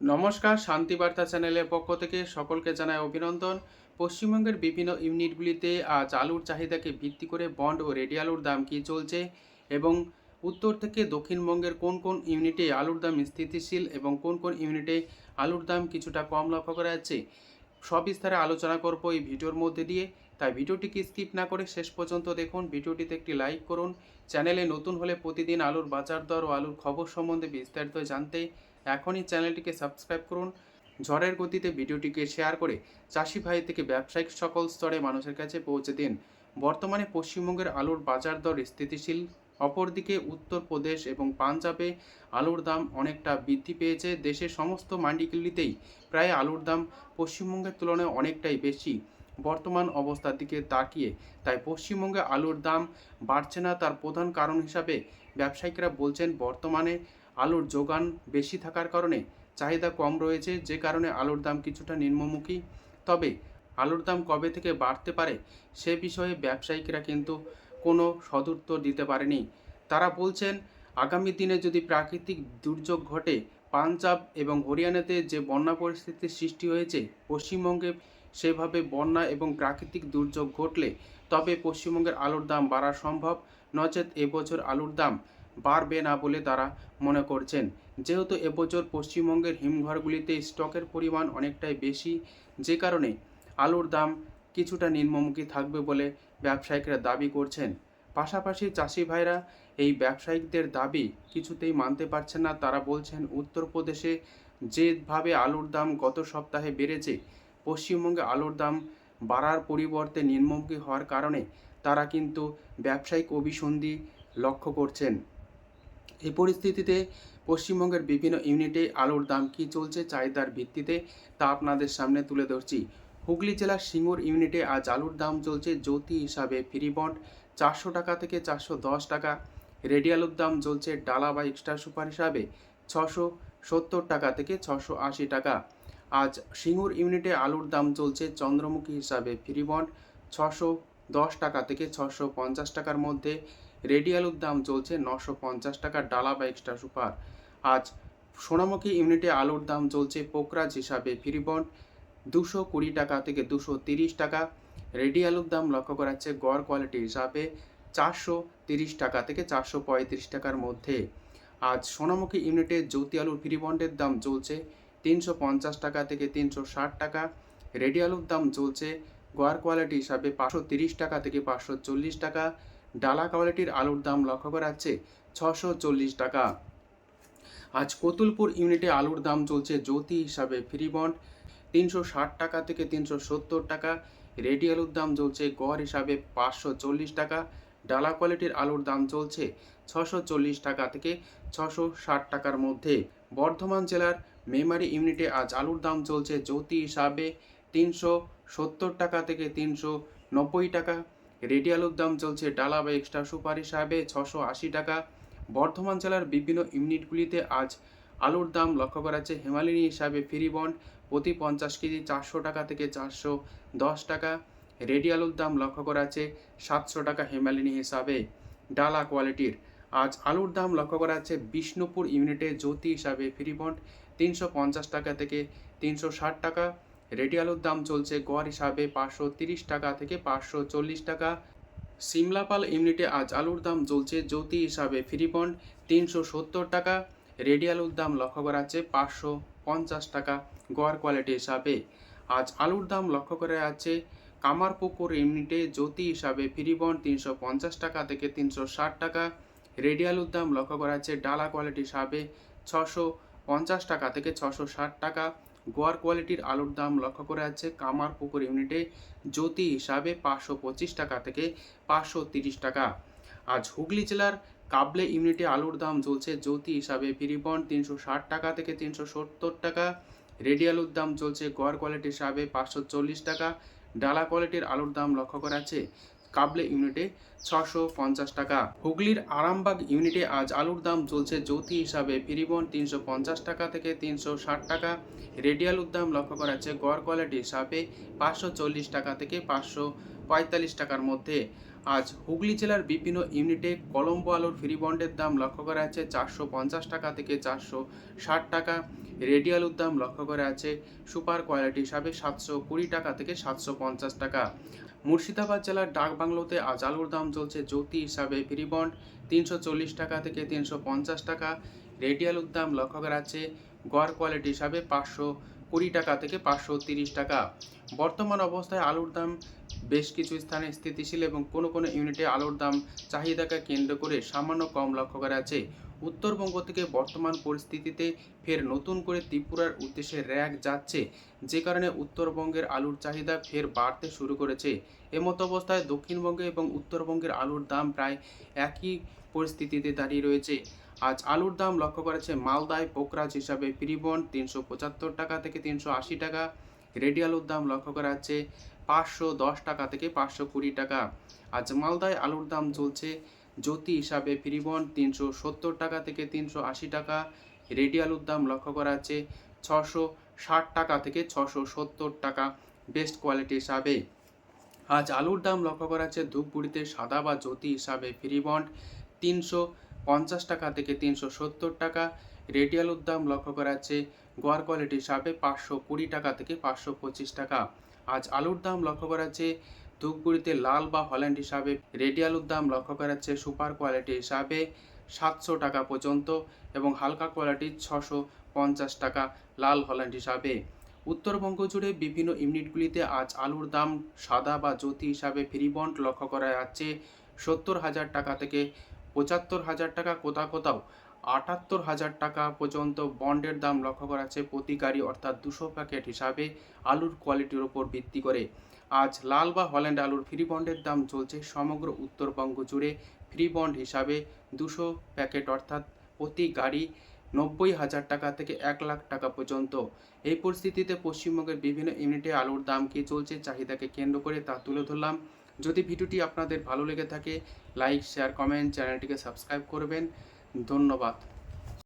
নমস্কার, শান্তিবার্তা চ্যানেলের পক্ষ থেকে সকলকে জানায় অভিনন্দন। পশ্চিমবঙ্গের বিভিন্ন ইউনিটগুলিতে আজ আলুর চাহিদাকে ভিত্তি করে বন্ড ও রেডি আলুর দাম কী চলছে এবং উত্তর থেকে দক্ষিণবঙ্গের কোন কোন ইউনিটে আলুর দাম স্থিতিশীল এবং কোন কোন ইউনিটে আলুর দাম কিছুটা কম লক্ষ্য করা যাচ্ছে সবিস্তারে আলোচনা করব এই ভিডিওর মধ্যে দিয়ে। তাই ভিডিওটিকে স্কিপ না করে শেষ পর্যন্ত দেখুন, ভিডিওটিতে একটি লাইক করুন। চ্যানেলে নতুন হলে প্রতিদিন আলুর বাজার দর ও আলুর খবর সম্বন্ধে বিস্তারিত জানতে এখনই চ্যানেলটিকে সাবস্ক্রাইব করুন। ঝড়ের গতিতে ভিডিওটিকে শেয়ার করে চাষি ভাই থেকে ব্যবসায়িক সকল স্তরে মানুষের কাছে পৌঁছে দিন। বর্তমানে পশ্চিমবঙ্গের আলুর বাজার দর স্থিতিশীল। অপরদিকে উত্তরপ্রদেশ এবং পাঞ্জাবে আলুর দাম অনেকটা বৃদ্ধি পেয়েছে। দেশের সমস্ত মান্ডিগুলিতেই প্রায় আলুর দাম পশ্চিমবঙ্গের তুলনায় অনেকটাই বেশি। বর্তমান অবস্থার দিকে তাকিয়ে তাই পশ্চিমবঙ্গে আলুর দাম বাড়ছে না তার প্রধান কারণ হিসাবে ব্যবসায়িকরা বলছেন বর্তমানে আলুর যোগান বেশি থাকার কারণে চাহিদা কম রয়েছে, যে কারণে আলুর দাম কিছুটা নিম্নমুখী। তবে আলুর দাম কবে থেকে বাড়তে পারে সে বিষয়ে ব্যবসায়িকরা কিন্তু কোনো সদুত্তর দিতে পারেনি। তারা বলছেন, আগামী দিনে যদি প্রাকৃতিক দুর্যোগ ঘটে, পাঞ্জাব এবং হরিয়ানাতে যে বন্যা পরিস্থিতির সৃষ্টি হয়েছে, পশ্চিমবঙ্গে সেভাবে বন্যা এবং প্রাকৃতিক দুর্যোগ ঘটলে তবে পশ্চিমবঙ্গের আলুর দাম বাড়া সম্ভব। নচেত এবছর আলুর দাম বাড়বে না বলে তারা মনে করছেন। যেহেতু এবছর পশ্চিমবঙ্গের হিমঘরগুলিতে স্টকের পরিমাণ অনেকটাই বেশি, যে কারণে আলুর দাম কিছুটা নিম্নমুখী থাকবে বলে ব্যবসায়িকরা দাবি করছেন। পাশাপাশি চাষি ভাইরা এই ব্যবসায়িকদের দাবি কিছুতেই মানতে পারছেন না। তারা বলছেন, উত্তরপ্রদেশে যেভাবে আলুর দাম গত সপ্তাহে বেড়েছে, পশ্চিমবঙ্গে আলুর দাম বাড়ার পরিবর্তে নিম্নমুখী হওয়ার কারণে তারা কিন্তু ব্যবসায়িক অভিসন্ধি লক্ষ্য করছেন। এই পরিস্থিতিতে পশ্চিমবঙ্গের বিভিন্ন ইউনিটে আলুর দাম কী চলছে চাহিদার ভিত্তিতে তা আপনাদের সামনে তুলে ধরছি। হুগলি জেলার সিঙ্গুর ইউনিটে আজ আলুর দাম চলছে জ্যোতি হিসাবে ফ্রি বন্ড চারশো টাকা থেকে চারশো দশ টাকা। রেডি আলুর দাম চলছে ডালা বা এক্সট্রা সুপার হিসাবে ছশো সত্তর টাকা থেকে ছশো আশি টাকা। আজ সিঙ্গুর ইউনিটে আলুর দাম চলছে চন্দ্রমুখী হিসাবে ফ্রি বন্ড ছশো দশ টাকা থেকে ছশো পঞ্চাশ টাকার মধ্যে। রেডি আলুর দাম চলছে নশো পঞ্চাশ টাকা, ডালা বা এক্সট্রা সুপার। আজ সোনামুখী ইউনিটে আলুর দাম চলছে পোকরাজ হিসাবে ফ্রি বন্ড দুশো কুড়ি টাকা থেকে দুশো তিরিশ টাকা। রেডি আলুর দাম লক্ষ্য করা যাচ্ছে গড় কোয়ালিটি হিসাবে চারশো তিরিশ টাকা থেকে চারশো পঁয়ত্রিশ টাকার মধ্যে। আজ সোনামুখী ইউনিটে জ্যোতি আলুর ফ্রি বন্ডের দাম চলছে তিনশো পঞ্চাশ টাকা থেকে তিনশো ষাট টাকা। রেডি আলুর দাম চলছে গোয়ার কোয়ালিটি হিসাবে পাঁচশো তিরিশ টাকা থেকে পাঁচশো চল্লিশ টাকা। ডালা কোয়ালিটির আলুর দাম লক্ষ্য করা যাচ্ছে ছশো চল্লিশ টাকা। আজ কতুলপুর ইউনিটে আলুর দাম চলছে জ্যোতি হিসাবে ফ্রি বন্ড। তিনশো ষাট টাকা থেকে তিনশো সত্তর টাকা। রেডি আলুর দাম চলছে গড় হিসাবে পাঁচশো চল্লিশ টাকা। ডালা কোয়ালিটির আলুর দাম চলছে ছশো চল্লিশ টাকা থেকে ছশো ষাট টাকার মধ্যে। বর্ধমান জেলার মেমারি ইউনিটে আজ আলুর দাম চলছে জ্যোতি হিসাবে তিনশো সত্তর টাকা থেকে তিনশো নব্বই টাকা। রেডি আলুর দাম চলছে ডালা বা এক্সট্রা সুপার হিসাবে ছশো আশি টাকা। বর্ধমান জেলার বিভিন্ন ইউনিটগুলিতে আজ আলুর দাম লক্ষ্য করা যাচ্ছে। হেমালিনী হিসাবে ফ্রি বন্ড প্রতি পঞ্চাশ কেজি চারশো টাকা থেকে চারশো দশ টাকা। রেডি আলুর দাম লক্ষ্য করা যাচ্ছে সাতশো টাকা হেমালিনী হিসাবে। ডালা কোয়ালিটির আজ আলুর দাম লক্ষ্য করা যাচ্ছে বিষ্ণুপুর ইউনিটে জ্যোতি হিসাবে ফ্রি বন্ড তিনশো পঞ্চাশ টাকা থেকে তিনশো ষাট টাকা। রেডি আলুর দাম চলছে গড় হিসাবে পাঁচশো তিরিশ টাকা থেকে পাঁচশো চল্লিশ টাকা। সিমলাপাল ইউনিটে আজ আলুর দাম চলছে জ্যোতি হিসাবে ফ্রি বন্ড তিনশো সত্তর টাকা। রেডি আলুর দাম লক্ষ্য করা যাচ্ছে পাঁচশো পঞ্চাশ টাকা গড় কোয়ালিটি হিসাবে। আজ আলুর দাম লক্ষ্য করা যাচ্ছে কামারপুকুর ইউনিটে জ্যোতি হিসাবে ফ্রি বন্ড তিনশো পঞ্চাশ টাকা থেকে তিনশো ষাট টাকা। রেডি আলুর দাম লক্ষ্য করা যাচ্ছে ডালা কোয়ালিটি হিসাবে ছশো পঞ্চাশ টাকা থেকে ছশো ষাট টাকা। গোয়ার কোয়ালিটির আলুর দাম লক্ষ্য করা যাচ্ছে কামারপুকুর ইউনিটে জ্যোতি হিসাবে পাঁচশো পঁচিশ টাকা থেকে পাঁচশো তিরিশ টাকা। আজ হুগলি জেলার কাবলে ইউনিটে আলুর দাম চলছে জ্যোতি হিসাবে ফিরিবন তিনশো ষাট টাকা থেকে তিনশো সত্তর টাকা। রেডি আলুর দাম চলছে গড় কোয়ালিটি হিসাবে পাঁচশো চল্লিশ টাকা। ডালা কোয়ালিটির আলুর দাম লক্ষ্য করা যাচ্ছে কাবলে ইউনিটে ছশো পঞ্চাশ টাকা। হুগলির আরামবাগ ইউনিটে আজ আলুর দাম চলছে জ্যোতি হিসাবে। ফিরিবন তিনশো পঞ্চাশ টাকা থেকে তিনশো ষাট টাকা। রেডি আলুর দাম লক্ষ্য করা যাচ্ছে গড় কোয়ালিটি হিসাবে পাঁচশো চল্লিশ টাকা থেকে পাঁচশো পঁয়তাল্লিশ টাকার মধ্যে। আজ হুগলি জেলার বিভিন্ন ইউনিটে কলম্বো আলুর ফ্রি বন্ডের দাম লক্ষ্য করা যাচ্ছে চারশো পঞ্চাশ টাকা থেকে চারশো ষাট টাকা। রেডি আলুর দাম লক্ষ্য করা আছে সুপার কোয়ালিটি হিসাবে সাতশো কুড়ি টাকা থেকে সাতশো পঞ্চাশ টাকা। মুর্শিদাবাদ জেলার ডাক বাংলোতে আজ আলুর দাম চলছে জ্যোতি হিসাবে ফ্রিবন্ড। তিনশো চল্লিশ টাকা থেকে তিনশো পঞ্চাশ টাকা। রেডি আলুর দাম লক্ষ্য করা আছে। গড় কোয়ালিটি হিসাবে পাঁচশো কুড়ি টাকা থেকে পাঁচশো তিরিশ টাকা। বর্তমান অবস্থায় আলুর দাম বেশ কিছু স্থানে স্থিতিশীল এবং কোনো কোনো ইউনিটে আলুর দাম চাহিদাকে কেন্দ্র করে সামান্য কম লক্ষ্য করা আছে। উত্তরবঙ্গ থেকে বর্তমান পরিস্থিতিতে ফের নতুন করে ত্রিপুরার উদ্দেশ্যে র্যাক যাচ্ছে। যে কারণে উত্তরবঙ্গের আলুর চাহিদা ফের বাড়তে শুরু করেছে। এমতো অবস্থায় দক্ষিণবঙ্গে এবং উত্তরবঙ্গের আলুর দাম প্রায় একই পরিস্থিতিতে দাঁড়িয়ে রয়েছে। আজ আলুর দাম লক্ষ্য করেছে মালদায় পোকরাজ হিসাবে ফ্রিবন্ড তিনশো পঁচাত্তর টাকা থেকে তিনশো আশি টাকা রেডি আলুর দাম লক্ষ্য করা যাচ্ছে পাঁচশো দশ টাকা থেকে পাঁচশো কুড়ি টাকা। আজ মালদায় আলুর দাম চলছে জ্যোতি হিসাবে ফ্রিবন্ড তিনশো সত্তর টাকা থেকে তিনশো আশি টাকা। রেডি আলুর দাম লক্ষ্য করা আছে ছশো ষাট টাকা থেকে ছশো সত্তর টাকা বেস্ট কোয়ালিটি হিসাবে। আজ আলুর দাম লক্ষ্য করা যাচ্ছে ধূপগুড়িতে সাদা বা জ্যোতি হিসাবে ফ্রিবন্ড তিনশো পঞ্চাশ টাকা থেকে তিনশো সত্তর টাকা। রেডি আলুর দাম লক্ষ্য করা যাচ্ছে গোয়ার কোয়ালিটি হিসাবে পাঁচশো কুড়ি টাকা থেকে পাঁচশো পঁচিশ টাকা। আজ আলুর দাম লক্ষ্য করা যাচ্ছে ধূপগুড়িতে লাল বা হল্যান্ড হিসাবে রেডি আলুর দাম লক্ষ্য করা যাচ্ছে সুপার কোয়ালিটি হিসাবে সাতশো টাকা পর্যন্ত এবং হালকা কোয়ালিটির ছশো পঞ্চাশ টাকা লাল হল্যান্ড হিসাবে। উত্তরবঙ্গ জুড়ে বিভিন্ন ইউনিটগুলিতে আজ আলুর দাম সাদা বা জ্যোতি হিসাবে ফ্রিবন্ড লক্ষ্য করা যাচ্ছে। সত্তর হাজার টাকা থেকে পঁচাত্তর হাজার টাকা কোথাও কোথাও আটাত্তর হাজার টাকা পর্যন্ত বন্ডের দাম লক্ষ্য করা যাচ্ছে প্রতি গাড়ি অর্থাৎ দুশো প্যাকেট হিসাবে আলুর কোয়ালিটির ওপর ভিত্তি করে। আজ লাল বা হল্যান্ড আলুর ফ্রি বন্ডের দাম চলছে সমগ্র উত্তরবঙ্গ জুড়ে। ফ্রি বন্ড হিসাবে দুশো প্যাকেট অর্থাৎ প্রতি গাড়ি নব্বই হাজার টাকা থেকে এক লাখ টাকা পর্যন্ত। এই পরিস্থিতিতে পশ্চিমবঙ্গের বিভিন্ন ইউনিটে আলুর দাম কী চলছে চাহিদাকে কেন্দ্র করে তা তুলে ধরলাম। যদি ভিডিওটি আপনাদের ভালো লেগে থাকে, লাইক, শেয়ার, কমেন্ট, চ্যানেলটিকে সাবস্ক্রাইব করবেন। ধন্যবাদ।